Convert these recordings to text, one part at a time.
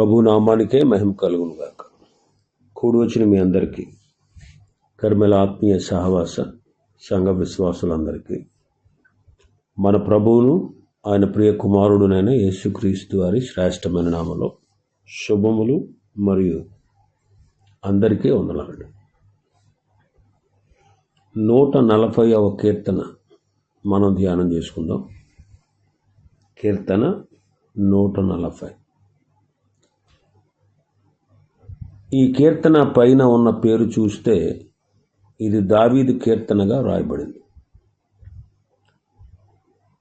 ప్రభు నామానికే మహిమ కలుగును గాక. కూడి వచ్చిన మీ అందరికీ కర్మల ఆత్మీయ సహవాస సంఘ విశ్వాసులందరికీ మన ప్రభువును ఆయన ప్రియ కుమారుడునైన యేసుక్రీస్తు వారి శ్రేష్టమైన నామలో శుభములు మరియు అందరికీ వందనాలండి. నూట నలభైవ కీర్తన మనం ధ్యానం చేసుకుందాం. కీర్తన నూట నలభై. ఈ కీర్తన పైన ఉన్న పేరు చూస్తే ఇది దావీదు కీర్తనగా రాయబడింది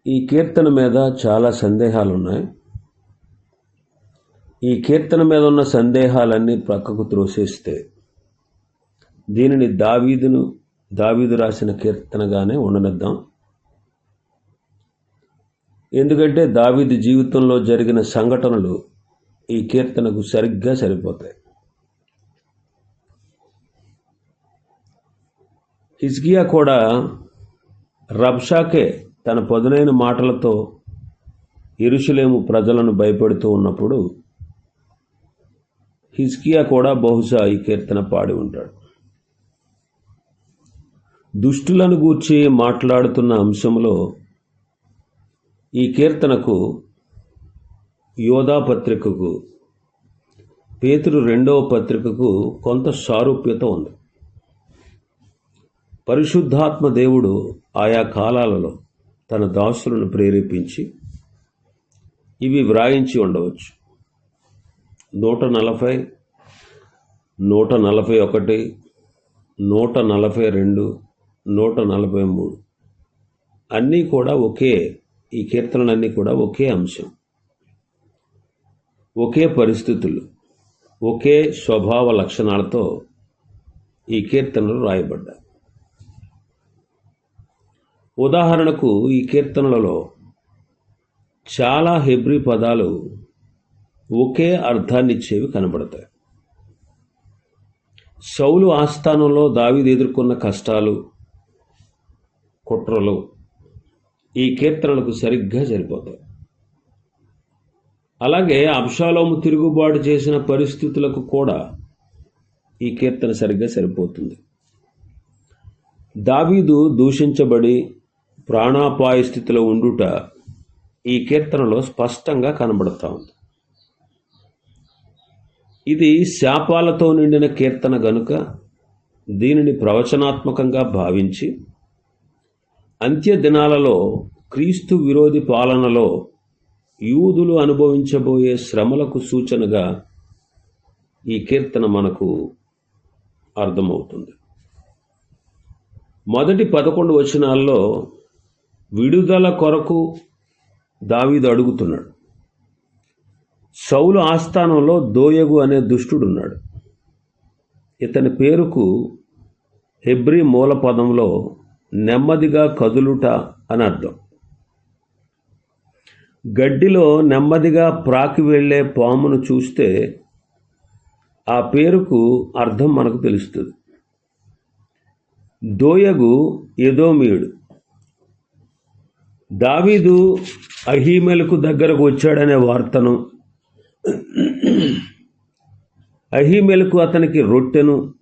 ఈ కీర్తన మీద చాలా సందేహాలు ఉన్నాయి ఈ కీర్తన మీద ఉన్న సందేహాలన్నీ ప్రక్కకు త్రోసేస్తే దీనిని దావీదును దావీదు రాసిన కీర్తనగానే ఉండనిద్దాం. ఎందుకంటే దావీదు జీవితంలో జరిగిన సంఘటనలు ఈ కీర్తనకు సరిగ్గా సరిపోతాయి. హిజ్గియా కూడా రబ్షాకే తన పదునైన మాటలతో ఇరుషులేము ప్రజలను భయపెడుతూ ఉన్నప్పుడు హిజ్కియా కూడా బహుశా ఈ కీర్తన పాడి ఉంటాడు. దుష్టులను గూర్చి మాట్లాడుతున్న అంశంలో ఈ కీర్తనకు యోధా పత్రికకు పేతురు రెండవ పత్రికకు కొంత సారూప్యత ఉంది. పరిశుద్ధాత్మ దేవుడు ఆయా కాలాలలో తన దాసులను ప్రేరేపించి ఇవి వ్రాయించి ఉండవచ్చు. నూట నలభై నూట నలభై ఒకటి నూట నలభై రెండు నూట నలభై మూడు. అన్నీ కూడా ఒకే ఈ కీర్తనలన్నీ కూడా ఒకే అంశం. ఒకే పరిస్థితులు ఒకే స్వభావ లక్షణాలతో ఈ కీర్తనలు రాయబడ్డాయి. ఉదాహరణకు ఈ కీర్తనలలో చాలా హెబ్రి పదాలు ఒకే అర్థాన్నిచ్చేవి కనబడతాయి. సౌలు ఆస్థానంలో దావీదు ఎదుర్కొన్న కష్టాలు కుట్రలు ఈ కీర్తనలకు సరిగ్గా సరిపోతాయి. అలాగే అబ్షాలోము తిరుగుబాటు చేసిన పరిస్థితులకు కూడా ఈ కీర్తన సరిగ్గా సరిపోతుంది. దావీదు దూషించబడి ప్రాణాపాయ స్థితిలో ఉండుట ఈ కీర్తనలో స్పష్టంగా కనబడతా ఉంది. ఇది శాపాలతో నిండిన కీర్తన గనుక దీనిని ప్రవచనాత్మకంగా భావించి అంత్య దినాలలో క్రీస్తు విరోధి పాలనలో యూదులు అనుభవించబోయే శ్రమలకు సూచనగా ఈ కీర్తన మనకు అర్థమవుతుంది. మొదటి పదకొండు వచనాల్లో విడుదల కొరకు దావీదు అడుగుతున్నాడు. సౌలు ఆస్థానంలో దోయగు అనే దుష్టుడున్నాడు. ఇతని పేరుకు హెబ్రి మూల పదంలో నెమ్మదిగా కదులుట అని అర్థం. గడ్డిలో నెమ్మదిగా ప్రాకి వెళ్ళే పామును చూస్తే ఆ పేరుకు అర్థం మనకు తెలుస్తుంది. దోయగు ఎదోమీయుడు. దావీదు అహీమెలకు దగ్గరకు వచ్చాడనే వార్తను అహీమెలకు అతనికి రొట్టెను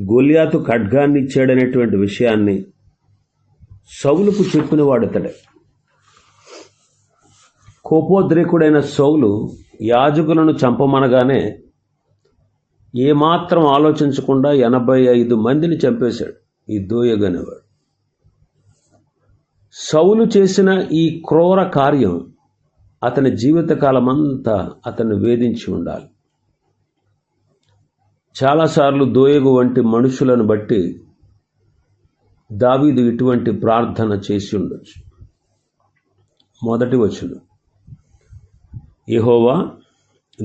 గొలియాతు ఖడ్గాన్ని ఇచ్చాడనేటువంటి విషయాన్ని సౌలుకు చెప్పినవాడు అతడే కోపోద్రేకుడైన సౌలు యాజకులను చంపమనగానే ఏమాత్రం ఆలోచించకుండా ఎనభై ఐదు మందిని చంపేశాడు. ఈ దోయగనేవాడు. సౌలు చేసిన ఈ క్రూర కార్యం అతని జీవితకాలమంతా అతను వేధించి ఉండాలి. చాలాసార్లు దోయగు వంటి మనుషులను బట్టి దావీదు ఇటువంటి ప్రార్థన చేసి ఉండొచ్చు. మొదటి వచనం. యహోవా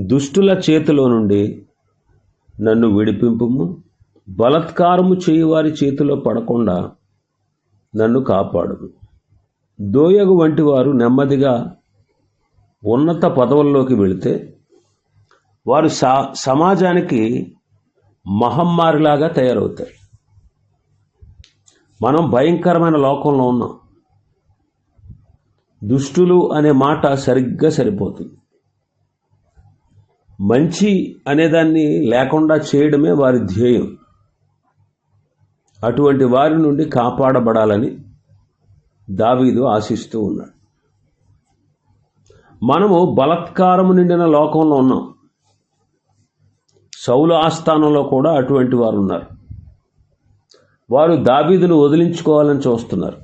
దుష్టుల చేతిలో నుండి నన్ను విడిపింపుము. బలత్కారము చేయువారి చేతిలో పడకుండా నన్ను కాపాడుము. దోయగు వంటి వారు నెమ్మదిగా ఉన్నత పదవుల్లోకి వెళితే వారు సా సమాజానికి మహమ్మారిలాగా తయారవుతారు. మనం భయంకరమైన లోకంలో ఉన్నాం. దుష్టులు అనే మాట సరిగ్గా సరిపోతుంది. మంచి అనేదాన్ని లేకుండా చేయడమే వారి ధ్యేయం. అటువంటి వారి నుండి కాపాడబడాలని దావీదు ఆశిస్తూ ఉన్నాడు. మనము బలత్కారము నిండిన లోకంలో ఉన్నాం. సౌలు ఆస్థానంలో కూడా అటువంటి వారు ఉన్నారు. వారు దావీదును వదిలించుకోవాలని చూస్తున్నారు.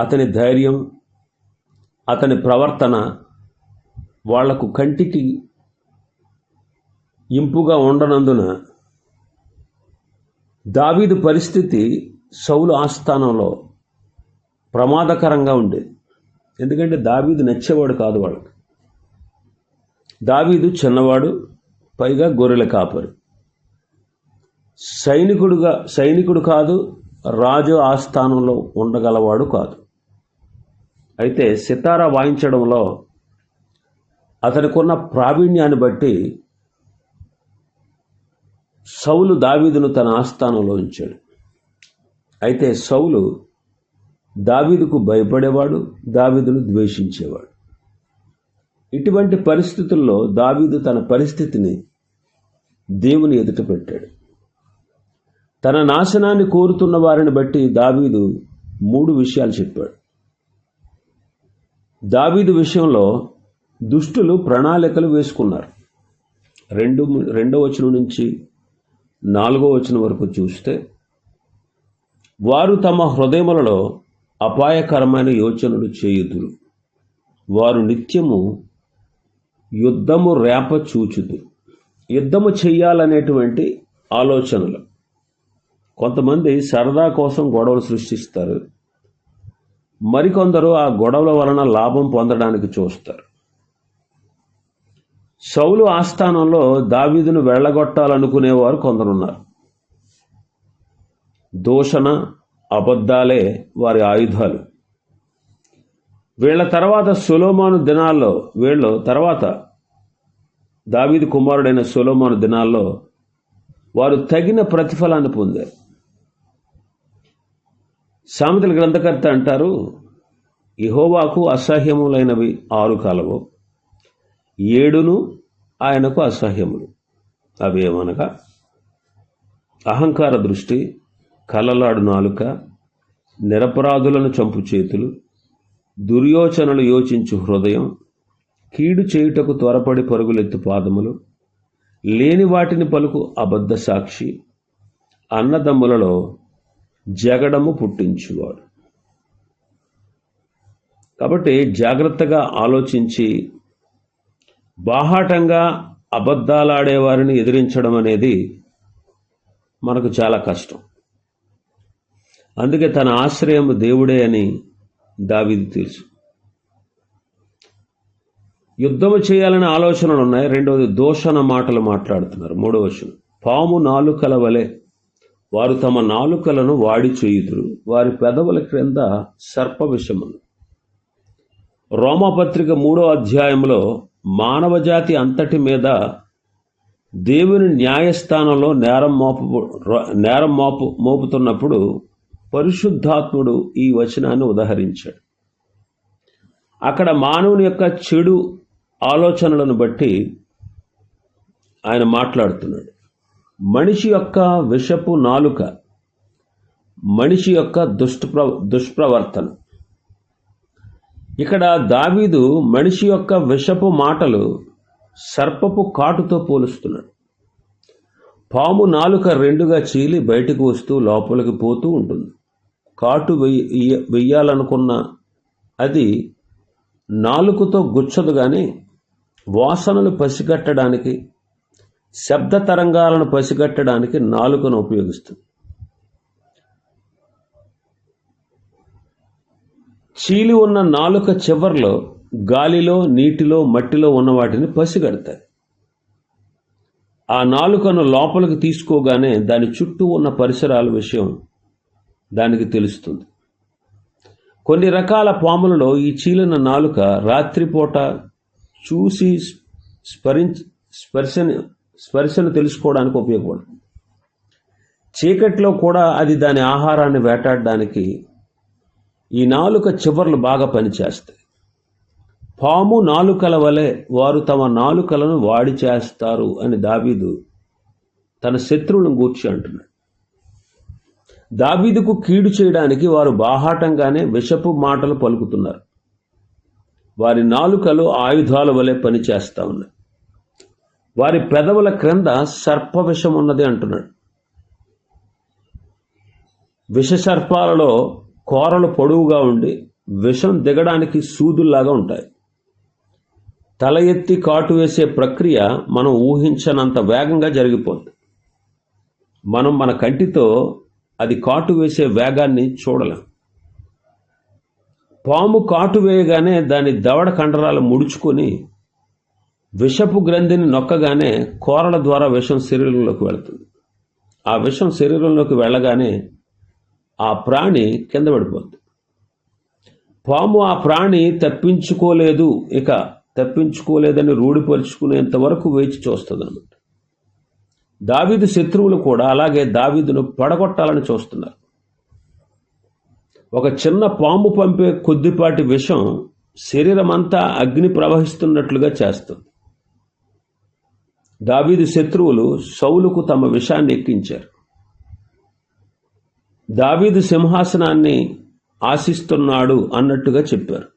అతని ధైర్యం అతని ప్రవర్తన వాళ్ళకు కంటికి ఇంపుగా ఉండనందున దావీదు పరిస్థితి సౌలు ఆస్థానంలో ప్రమాదకరంగా ఉండేది. ఎందుకంటే దావీదు నచ్చేవాడు కాదు వాళ్ళకి. దావీదు చిన్నవాడు పైగా గొర్రెల కాపరి. సైనికుడుగా సైనికుడు కాదు రాజు ఆస్థానంలో ఉండగలవాడు కాదు. అయితే సితారా వాయించడంలో అతనికున్న ప్రావీణ్యాన్ని బట్టి సౌలు దావీదును తన ఆస్థానంలో ఉంచాడు. అయితే సౌలు దావీదుకు భయపడేవాడు దావీదును ద్వేషించేవాడు. ఇటువంటి పరిస్థితుల్లో దావీదు తన పరిస్థితిని దేవుని ఎదుట పెట్టాడు. తన నాశనాన్ని కోరుతున్న వారిని బట్టి దావీదు మూడు విషయాలు చెప్పాడు. దావీదు విషయంలో దుష్టులు ప్రణాళికలు వేసుకున్నారు. రెండు రెండో వచనం నుంచి నాలుగో వచనం వరకు చూస్తే వారు తమ హృదయములలో అపాయకరమైన యోచనలు చేయుదురు. వారు నిత్యము యుద్ధము రేప చూచుదు యుద్ధము చెయ్యాలనేటువంటి ఆలోచనలు. కొంతమంది సరదా కోసం గొడవలు సృష్టిస్తారు. మరికొందరు ఆ గొడవల వలన లాభం పొందడానికి చూస్తారు. సౌలు ఆస్థానంలో దావీదును వెళ్ళగొట్టాలనుకునేవారు కొందరున్నారు. దూషణ అబద్ధాలే వారి ఆయుధాలు. వీళ్ళ తర్వాత సులోమాను దినాల్లో వీళ్ళు తర్వాత దావీది కుమారుడైన సులోమాను దినాల్లో వారు తగిన ప్రతిఫలాన్ని పొందారు. సామెతల గ్రంథకర్త అంటారు ఇహోవాకు అసహ్యములైనవి ఆరు కాలవు ఏడును ఆయనకు అసహ్యములు. అవి ఏమనగా అహంకార దృష్టి కలలాడు నాలుక నిరపరాధులను చంపు చేతులు దుర్యోచనలు యోచించు హృదయం కీడు చేయుటకు త్వరపడి పరుగులెత్తు పాదములు లేని వాటిని పలుకు అబద్ధ సాక్షి అన్నదమ్ములలో జగడము పుట్టించువాడు. కాబట్టి జాగ్రత్తగా ఆలోచించి బాహాటంగా అబద్ధాలాడే వారిని ఎదిరించడం అనేది మనకు చాలా కష్టం. అందుకే తన ఆశ్రయం దేవుడే అని దావిది తెలుసు. యుద్ధము చేయాలనే ఆలోచనలు ఉన్నాయి. రెండవది దోషణ మాటలు మాట్లాడుతున్నారు. మూడవ వచనం. పాము నాలుకల వలె వారు తమ నాలుకలను వాడి చేయుదురు. వారి పెదవుల క్రింద సర్ప విషములు రోమపత్రిక మూడో అధ్యాయంలో మానవజాతి అంతటి మీద దేవుని న్యాయస్థానంలో నేరం మోపు నేరం మోపు మోపుతున్నప్పుడు పరిశుద్ధాత్ముడు ఈ వచనాన్ని ఉదహరించాడు. అక్కడ మానవుని యొక్క చెడు ఆలోచనలను బట్టి ఆయన మాట్లాడుతున్నాడు. మనిషి యొక్క విషపు నాలుక మనిషి యొక్క దుష్ప్ర దుష్ప్రవర్తన. ఇక్కడ దావీదు మనిషి యొక్క విషపు మాటలు సర్పపు కాటుతో పోలుస్తున్నాడు. పాము నాలుక రెండుగా చీలి బయటకు వస్తూ లోపలికి పోతూ ఉంటుంది. కాటు వెయ్య వెయ్యాలనుకున్న అది నాలుకతో గుచ్చదు కానీ వాసనలు పసిగట్టడానికి శబ్ద తరంగాలను పసిగట్టడానికి నాలుకను ఉపయోగిస్తుంది. చీలి ఉన్న నాలుక చివర్లో గాలిలో నీటిలో మట్టిలో ఉన్న వాటిని పసిగడతాయి. ఆ నాలుకను లోపలికి తీసుకోగానే దాని చుట్టూ ఉన్న పరిసరాల విషయం దానికి తెలుస్తుంది. కొన్ని రకాల పాములలో ఈ చీలిన నాలుక రాత్రిపూట చూసి స్మరించ స్పర్శని స్పర్శను తెలుసుకోవడానికి ఉపయోగపడుతుంది. చీకట్లో కూడా అది దాని ఆహారాన్ని వేటాడడానికి ఈ నాలుక చివర్లు బాగా పనిచేస్తాయి. పాము నాలుకల వలె వారు తమ నాలుకలను వాడి చేస్తారు అని దావీదు తన శత్రువులను గూర్చి అంటున్నాడు. దావీదుకు కీడు చేయడానికి వారు బాహాటంగానే విషపు మాటలు పలుకుతున్నారు. వారి నాలుకలు ఆయుధాల వలె పనిచేస్తా ఉన్నాయి. వారి పెదవుల క్రింద సర్ప విషం ఉన్నది అంటున్నాడు. విష సర్పాలలో కోరలు పొడవుగా ఉండి విషం దిగడానికి సూదుల్లాగా ఉంటాయి. తల ఎత్తి కాటు వేసే ప్రక్రియ మనం ఊహించనంత వేగంగా జరిగిపోతుంది మనం మన కంటితో అది కాటు వేసే వేగాన్ని చూడలేం. పాము కాటు వేయగానే దాని దవడ కండరాలు ముడుచుకొని విషపు గ్రంథిని నొక్కగానే కోరల ద్వారా విషం శరీరంలోకి వెళుతుంది. ఆ విషం శరీరంలోకి వెళ్ళగానే ఆ ప్రాణి కింద పడిపోతుంది. పాము ఆ ప్రాణి తప్పించుకోలేదు ఇక తప్పించుకోలేదని రూఢిపరుచుకునేంత వరకు వేచి చూస్తుంది అన్నమాట దావీదు శత్రువులు కూడా అలాగే దావీదును పడగొట్టాలని చూస్తున్నారు. ఒక చిన్న పాము పంపే కొద్దిపాటి విషం అంతా అగ్ని ప్రవహిస్తున్నట్లుగా చేస్తుంది. దావీదు శత్రువులు సౌలుకు తమ విషాన్ని ఎక్కించారు. దావీదు సింహాసనాన్ని ఆశిస్తున్నాడు అన్నట్టుగా చెప్పారు.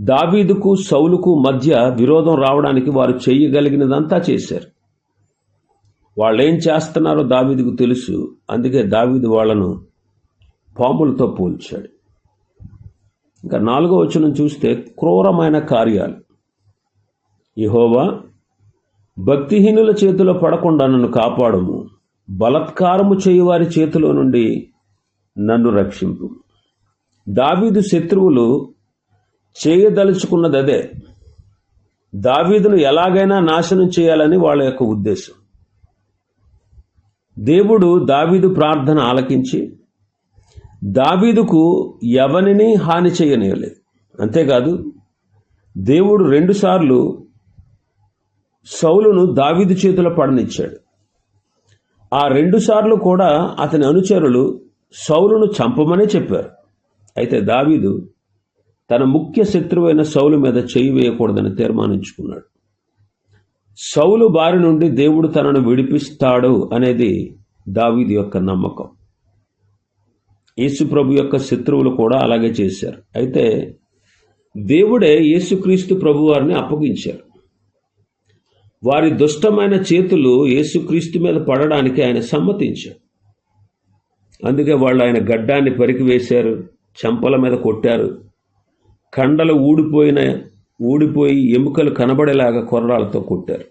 దావీదుకు సౌలుకు మధ్య విరోధం రావడానికి వారు చేయగలిగినదంతా చేశారు. వాళ్ళు ఏం చేస్తున్నారో దావీదుకు తెలుసు. అందుకే దావీదు వాళ్ళను పాములతో పోల్చాడు. ఇంకా నాలుగో వచనం చూస్తే క్రూరమైన కార్యాలు. యహోవా భక్తిహీనుల చేతిలో పడకుండా నన్ను కాపాడము. బలత్కారము చేయువారి చేతిలో నుండి నన్ను రక్షింపు. దావీదు శత్రువులు చేయదలుచుకున్నది అదే దావీదును ఎలాగైనా నాశనం చేయాలని వాళ్ళ యొక్క ఉద్దేశం. దేవుడు దావీదు ప్రార్థన ఆలకించి దావీదుకు ఎవరిని హాని చేయనీయలేదు. అంతేకాదు దేవుడు రెండుసార్లు సౌలును దావీదు చేతిలో పడనిచ్చాడు. ఆ రెండుసార్లు కూడా అతని అనుచరులు సౌలును చంపమనే చెప్పారు. అయితే దావీదు తన ముఖ్య శత్రువైన సౌలు మీద చేయి వేయకూడదని తీర్మానించుకున్నాడు. సౌలు బారి నుండి దేవుడు తనను విడిపిస్తాడు అనేది దావీదు యొక్క నమ్మకం. యేసుప్రభు యొక్క శత్రువులు కూడా అలాగే చేశారు. అయితే దేవుడే యేసుక్రీస్తు ప్రభు వారిని అప్పగించారు. వారి దుష్టమైన చేతులు యేసుక్రీస్తు మీద పడడానికి ఆయన సమ్మతించారు. అందుకే వాళ్ళు ఆయన గడ్డాన్ని పరికివేశారు చెంపల మీద కొట్టారు కండలు ఊడిపోయిన ఊడిపోయి ఎముకలు కనబడేలాగా కొరడాలతో కొట్టారు.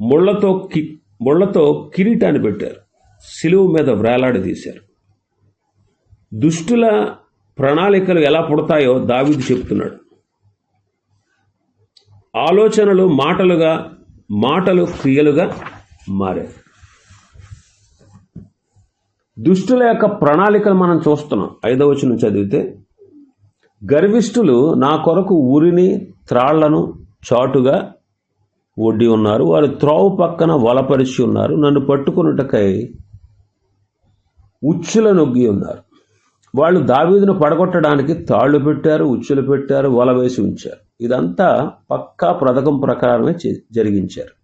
ముళ్ళతో కి ముళ్ళతో కిరీటాన్ని పెట్టారు. సిలువు మీద వ్రేలాడదీశారు దుష్టుల ప్రణాళికలు ఎలా పుడతాయో దావిది చెప్తున్నాడు. ఆలోచనలు మాటలుగా మాటలు క్రియలుగా మారాయి. దుష్టుల యొక్క ప్రణాళికలు మనం చూస్తున్నాం. ఐదవ నుంచి చదివితే గర్విష్ఠులు నా కొరకు ఊరిని త్రాళ్ళను చాటుగా ఒడ్డి ఉన్నారు. వారు త్రోవు పక్కన వలపరిచి ఉన్నారు. నన్ను పట్టుకున్నటకై ఉచ్చుల నొగ్గి ఉన్నారు. వాళ్ళు దావీదును పడగొట్టడానికి తాళ్ళు పెట్టారు ఉచ్చులు పెట్టారు వల వేసి ఉంచారు. ఇదంతా పక్కా పథకం ప్రకారమే జరిగించారు.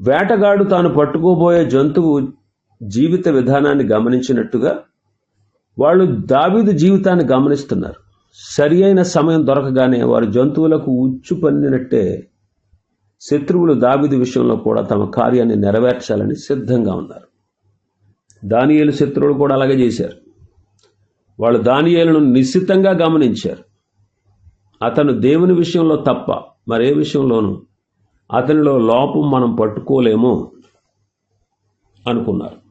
వేటగాడు తాను పట్టుకోబోయే జంతువు జీవిత విధానాన్ని గమనించినట్టుగా వాళ్ళు దావీదు జీవితాన్ని గమనిస్తున్నారు. సరి అయిన సమయం దొరకగానే వారు జంతువులకు ఉచ్చు పన్నినట్టే శత్రువులు దావీదు విషయంలో కూడా తమ కార్యాన్ని నెరవేర్చాలని సిద్ధంగా ఉన్నారు. దానియేలు శత్రువులు కూడా అలాగే చేశారు. వాళ్ళు దానియేలను నిశ్చితంగా గమనించారు. అతను దేవుని విషయంలో తప్ప మరే విషయంలోనూ అతనిలో లోపం మనం పట్టుకోలేము అనుకున్నారు.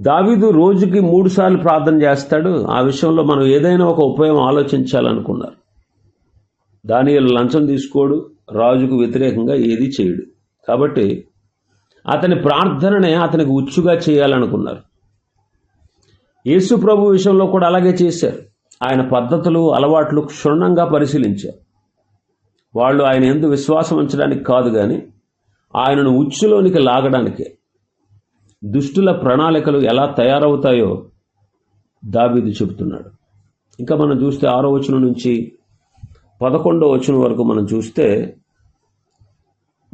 దావీదు రోజుకి మూడు సార్లు ప్రార్థన చేస్తాడు. ఆ విషయంలో మనం ఏదైనా ఒక ఉపాయం ఆలోచించాలనుకున్నారు. దాని లంచం తీసుకోడు రాజుకు వ్యతిరేకంగా ఏది చేయడు. కాబట్టి అతని ప్రార్థననే అతనికి ఉచ్చుగా చేయాలనుకున్నారు. యేసు ప్రభు విషయంలో కూడా అలాగే చేశారు. ఆయన పద్ధతులు అలవాట్లు క్షుణ్ణంగా పరిశీలించారు. వాళ్ళు ఆయన ఎందు విశ్వాసం ఉంచడానికి కాదు కానీ ఆయనను ఉచ్చులోనికి లాగడానికే దుష్టుల ప్రణాళికలు ఎలా తయారవుతాయో దావీదు చెబుతున్నాడు. ఇంకా మనం చూస్తే ఆరో వచనం నుంచి పదకొండో వచనం వరకు మనం చూస్తే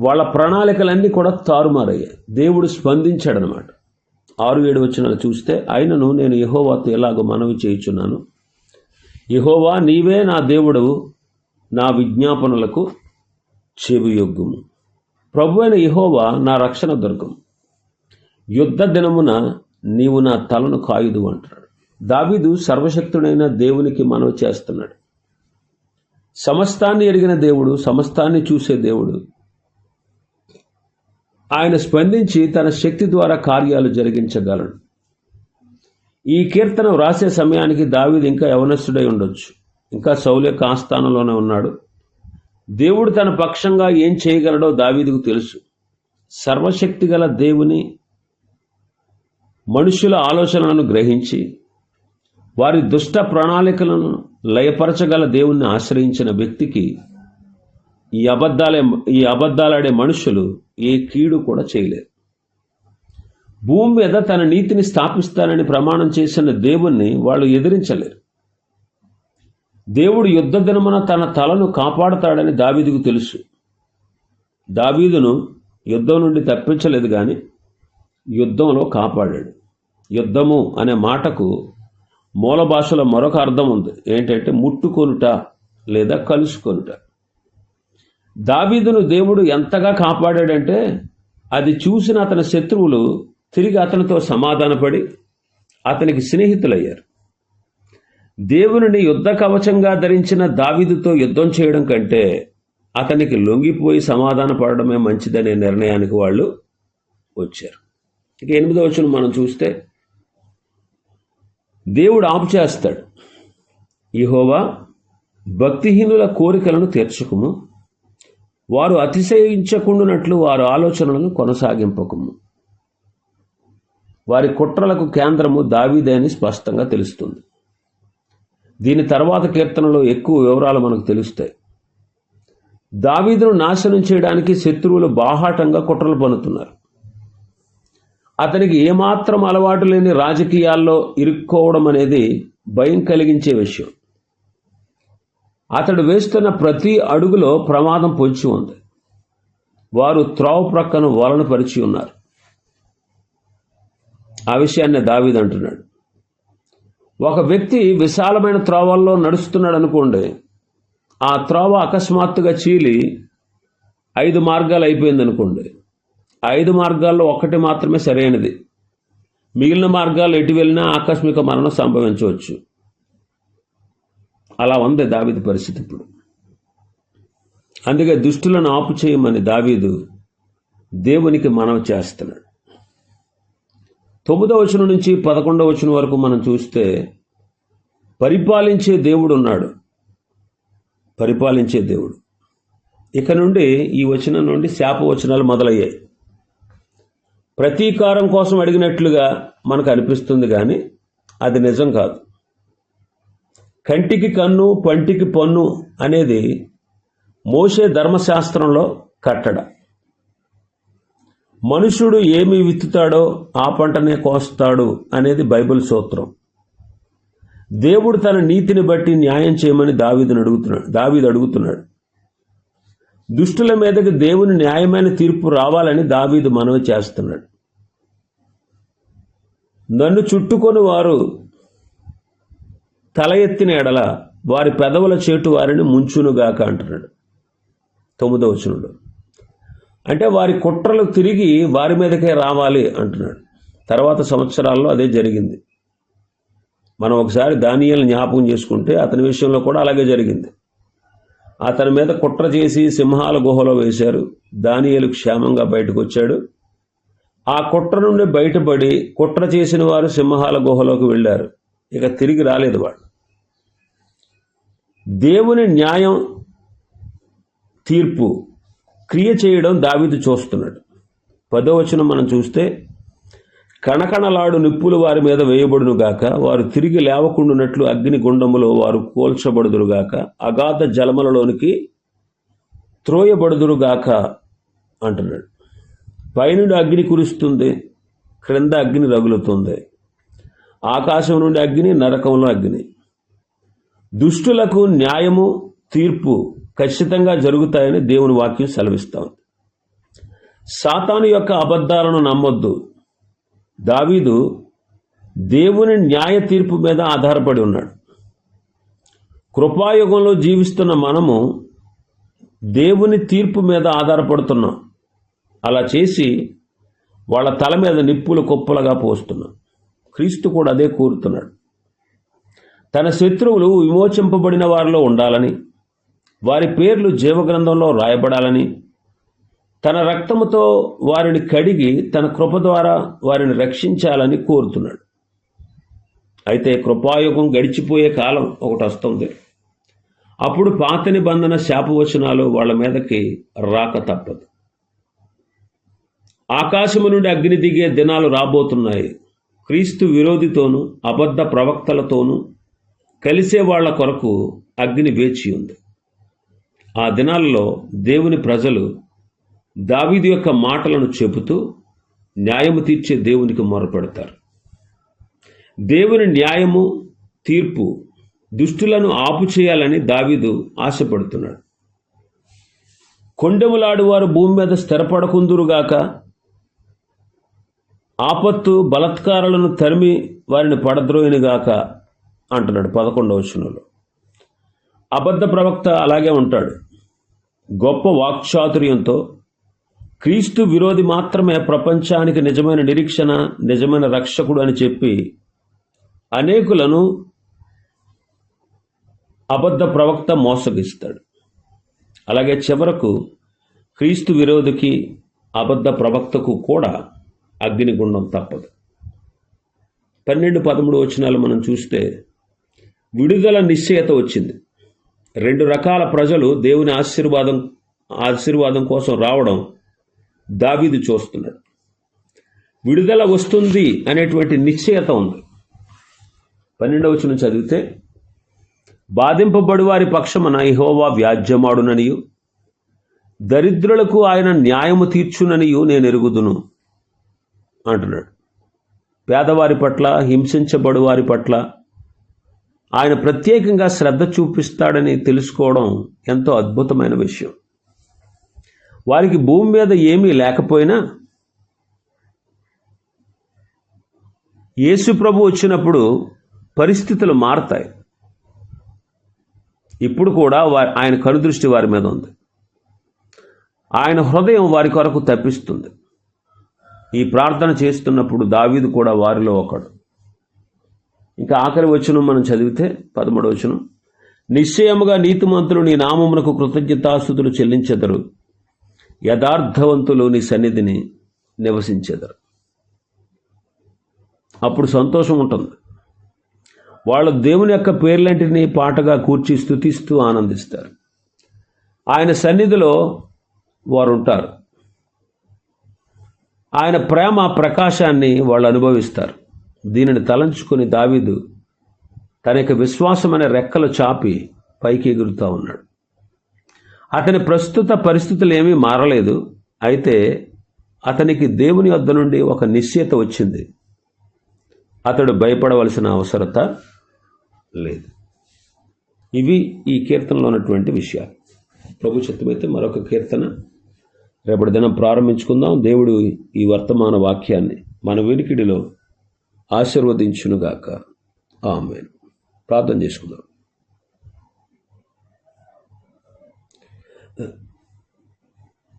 వాళ్ళ ప్రణాళికలన్నీ కూడా తారుమారయ్యాయి. దేవుడు స్పందించాడనమాట ఆరు ఏడు వచనాలు చూస్తే ఆయనను నేను యహోవాతో ఎలాగో మనవి చేయుచున్నాను. యహోవా నీవే నా దేవుడు నా విజ్ఞాపనలకు చెవియొగ్గుము. ప్రభు అయిన యహోవా నా రక్షణ దుర్గము యుద్ధ దినమున నీవు నా తలను కాయుదు అంటాడు దావీదు సర్వశక్తుడైన దేవునికి మనవి చేస్తున్నాడు. సమస్తాన్ని ఎరిగిన దేవుడు సమస్తాన్ని చూసే దేవుడు. ఆయన స్పందించి తన శక్తి ద్వారా కార్యాలు జరిగించగలడు. ఈ కీర్తన వ్రాసే సమయానికి దావీదు ఇంకా యవనస్తుడై ఉండొచ్చు. ఇంకా సౌలు కాస్థానంలోనే ఆస్థానంలోనే ఉన్నాడు. దేవుడు తన పక్షంగా ఏం చేయగలడో దావీదుకు తెలుసు. సర్వశక్తి గల దేవుని మనుషుల ఆలోచనలను గ్రహించి వారి దుష్ట ప్రణాళికలను లయపరచగల దేవుణ్ణి ఆశ్రయించిన వ్యక్తికి ఈ అబద్ధాలే ఈ అబద్ధాలాడే మనుషులు ఏ కీడు కూడా చేయలేరు భూమి మీద తన నీతిని స్థాపిస్తానని ప్రమాణం చేసిన దేవుణ్ణి వాళ్ళు ఎదిరించలేరు. దేవుడు యుద్ధ దినమున తన తలను కాపాడతాడని దావీదుకు తెలుసు. దావీదును యుద్ధం నుండి తప్పించలేదు కానీ యుద్ధంలో కాపాడాడు. యుద్ధము అనే మాటకు మూల భాషలో మరొక అర్థం ఉంది. ఏంటంటే ముట్టుకొనుట లేదా కలుసుకొనుట. దావీదును దేవుడు ఎంతగా కాపాడాడంటే అది చూసిన అతని శత్రువులు తిరిగి అతనితో సమాధానపడి అతనికి స్నేహితులయ్యారు. దేవునిని యుద్ధ కవచంగా ధరించిన దావీదుతో యుద్ధం చేయడం కంటే అతనికి లొంగిపోయి సమాధాన పడడమే మంచిదనే నిర్ణయానికి వాళ్ళు వచ్చారు. ఇక ఎనిమిదో వచ్చిన మనం చూస్తే దేవుడు ఆపు చేస్తాడు. ఇహోవా భక్తిహీనుల కోరికలను తీర్చుకుము. వారు అతిశయించకుండానట్లు వారు ఆలోచనలను కొనసాగింపకము. వారి కుట్రలకు కేంద్రము దావీదే అని స్పష్టంగా తెలుస్తుంది. దీని తర్వాత కీర్తనలో ఎక్కువ వివరాలు మనకు తెలుస్తాయి. దావీదును నాశనం చేయడానికి శత్రువులు బాహాటంగా కుట్రలు పన్నుతున్నారు. అతనికి ఏమాత్రం అలవాటు లేని రాజకీయాల్లో ఇరుక్కోవడం అనేది భయం కలిగించే విషయం. అతడు వేస్తున్న ప్రతి అడుగులో ప్రమాదం పొంచి ఉంది. వారు త్రోవ ప్రక్కన వలన పరిచి ఉన్నారు. ఆ విషయాన్ని దావీద్ అంటున్నాడు. ఒక వ్యక్తి విశాలమైన త్రోవల్లో నడుస్తున్నాడు అనుకోండి ఆ త్రోవ అకస్మాత్తుగా చీలి ఐదు మార్గాలు అయిపోయింది అనుకోండి ఐదు మార్గాల్లో ఒకటి మాత్రమే సరైనది. మిగిలిన మార్గాలు ఎటు వెళ్ళినా ఆకస్మిక మరణం సంభవించవచ్చు. అలా ఉంది దావీదు పరిస్థితి ఇప్పుడు. అందుకే దుష్టులను ఆపు చేయమని దావీదు దేవునికి మనవి చేస్తున్నాడు. తొమ్మిదవ వచనం నుంచి పదకొండవ వచనం వరకు మనం చూస్తే పరిపాలించే దేవుడు ఉన్నాడు. పరిపాలించే దేవుడు. ఇక నుండి ఈ వచనం నుండి శాప వచనాలు మొదలయ్యాయి. ప్రతీకారం కోసం అడిగినట్లుగా మనకు అనిపిస్తుంది కానీ అది నిజం కాదు. కంటికి కన్ను పంటికి పన్ను అనేది మోసే ధర్మశాస్త్రంలో కట్టడ. మనుషుడు ఏమి విత్తుతాడో ఆ పంటనే కోస్తాడు అనేది బైబిల్ సూత్రం. దేవుడు తన నీతిని బట్టి న్యాయం చేయమని దావీదుని అడుగుతున్నాడు దావీదు అడుగుతున్నాడు. దుష్టుల మీదకి దేవుని న్యాయమైన తీర్పు రావాలని దావీదు మనవి చేస్తున్నాడు. నన్ను చుట్టుకొని వారు తల ఎత్తిన ఎడల వారి పెదవుల చేటు వారిని ముంచునుగాక అంటున్నాడు. తొమ్మిదవ వచనంలో. అంటే వారి కుట్రలు తిరిగి వారి మీదకే రావాలి అంటున్నాడు. తర్వాత సంవత్సరాల్లో అదే జరిగింది. మనం ఒకసారి దానియాలను జ్ఞాపకం చేసుకుంటే అతని విషయంలో కూడా అలాగే జరిగింది. అతని మీద కుట్ర చేసి సింహాల గుహలో వేశారు. దానియలు క్షేమంగా బయటకు వచ్చాడు ఆ కుట్ర నుండి బయటపడి కుట్ర చేసిన వారు సింహాల గుహలోకి వెళ్ళారు. ఇక తిరిగి రాలేదు వాడు. దేవుని న్యాయం తీర్పు క్రియ చేయడం దావీదు చూస్తున్నాడు. పదో వచనం మనం చూస్తే కణకణలాడు నిప్పులు వారి మీద వేయబడును గాక వారు తిరిగి లేవకుండునట్లు అగ్ని గుండములో వారు కోల్చబడుదురుగాక అగాధ జలములలోనికి త్రోయబడుదురుగాక అంటున్నాడు. పైనుండి అగ్ని కురుస్తుంది క్రింద అగ్ని రగులుతుంది. ఆకాశం నుండి అగ్ని నరకంలో అగ్ని. దుష్టులకు న్యాయము తీర్పు ఖచ్చితంగా జరుగుతాయని దేవుని వాక్యం సెలవిస్తా ఉంది. సాతాను యొక్క అబద్ధాలను నమ్మొద్దు. దావీదు దేవుని న్యాయ తీర్పు మీద ఆధారపడి ఉన్నాడు. కృపాయుగంలో జీవిస్తున్న మనము దేవుని తీర్పు మీద ఆధారపడుతున్నాం. అలా చేసి వాళ్ళ తల మీద నిప్పులు కుప్పలుగా పోస్తున్నాం. క్రీస్తు కూడా అదే కోరుతున్నాడు. తన శత్రువులు విమోచింపబడిన వారిలో ఉండాలని వారి పేర్లు జీవగ్రంథంలో రాయబడాలని తన రక్తముతో వారిని కడిగి తన కృప ద్వారా వారిని రక్షించాలని కోరుతున్నాడు. అయితే కృపాయుగం గడిచిపోయే కాలం ఒకటి వస్తుంది. అప్పుడు పాత నిబంధన శాపవచనాలు వాళ్ళ మీదకి రాక తప్పదు. ఆకాశము నుండి అగ్ని దిగే దినాలు రాబోతున్నాయి. క్రీస్తు విరోధితోనూ అబద్ధ ప్రవక్తలతోనూ కలిసే వాళ్ళ కొరకు అగ్ని వేచి ఉంది. ఆ దినాల్లో దేవుని ప్రజలు దావీదు యొక్క మాటలను చెబుతూ న్యాయము తీర్చే దేవునికి మొరపెడతారు. దేవుని న్యాయము తీర్పు దుష్టులను ఆపు చేయాలని దావీదు ఆశపడుతున్నాడు. కొండెములాడువారు భూమి మీద స్థిరపడకుందురుగాక ఆపత్తు బలత్కారాలను తరిమి వారిని పడద్రోయినిగాక అంటున్నాడు పదకొండవ వచనంలో. అబద్ధ ప్రవక్త అలాగే ఉంటాడు. గొప్ప వాక్చాతుర్యంతో క్రీస్తు విరోధి మాత్రమే ప్రపంచానికి నిజమైన నిరీక్షణ నిజమైన రక్షకుడు అని చెప్పి అనేకులను అబద్ధ ప్రవక్త మోసగిస్తాడు. అలాగే చివరకు క్రీస్తు విరోధికి అబద్ధ ప్రవక్తకు కూడా అగ్నిగుండం తప్పదు. పన్నెండు పదమూడు వచనాలు మనం చూస్తే విడుదల నిశ్చయత వచ్చింది. రెండు రకాల ప్రజలు దేవుని ఆశీర్వాదం ఆశీర్వాదం కోసం రావడం దావీదు చూస్తున్నాడు. విడుదల వస్తుంది అనేటువంటి నిశ్చయత ఉంది. పన్నెండవ నుంచి చదివితే బాధింపబడి వారి పక్షమున ఇహోవా వ్యాజ్యమాడుననియు దరిద్రులకు ఆయన న్యాయము తీర్చుననియు నేను ఎరుగుదును అంటున్నాడు. పేదవారి పట్ల హింసించబడు వారి పట్ల ఆయన ప్రత్యేకంగా శ్రద్ధ చూపిస్తాడని తెలుసుకోవడం ఎంతో అద్భుతమైన విషయం. వారికి భూమి మీద ఏమీ లేకపోయినా యేసు ప్రభు వచ్చినప్పుడు పరిస్థితులు మారతాయి. ఇప్పుడు కూడా వారి ఆయన కనుదృష్టి వారి మీద ఉంది. ఆయన హృదయం వారి కొరకు తప్పిస్తుంది. ఈ ప్రార్థన చేస్తున్నప్పుడు దావీదు కూడా వారిలో ఒకడు. ఇంకా ఆఖరి వచనం మనం చదివితే పదమూడు వచనం. నిశ్చయముగా నీతిమంతులు నీ నామమునకు కృతజ్ఞతాస్థుతులు చెల్లించెదరు. యథార్థవంతులు నీ సన్నిధిని నివసించేదారు. అప్పుడు సంతోషం ఉంటుంది. వాళ్ళు దేవుని యొక్క పేర్లంటిని పాటగా కూర్చి స్థుతిస్తూ ఆనందిస్తారు. ఆయన సన్నిధిలో వారు ఉంటారు ఆయన ప్రేమ ప్రకాశాన్ని వాళ్ళు అనుభవిస్తారు. దీనిని తలంచుకొని దావీదు తన యొక్క విశ్వాసమైన రెక్కలు చాపి పైకి ఎగురుతూ ఉన్నాడు. అతని ప్రస్తుత పరిస్థితులు ఏమీ మారలేదు. అయితే అతనికి దేవుని వద్ద నుండి ఒక నిశ్చయత వచ్చింది. అతడు భయపడవలసిన అవసరత లేదు. ఇవి ఈ కీర్తనలో ఉన్నటువంటి విషయాలు. ప్రభు చిత్తమైతే మరొక కీర్తన. రేపటి దినం ప్రారంభించుకుందాం. దేవుడు ఈ వర్తమాన వాక్యాన్ని మన వినికిడిలో ఆశీర్వదించునుగాక. ఆమె ప్రార్థన చేసుకుందాం. Uh.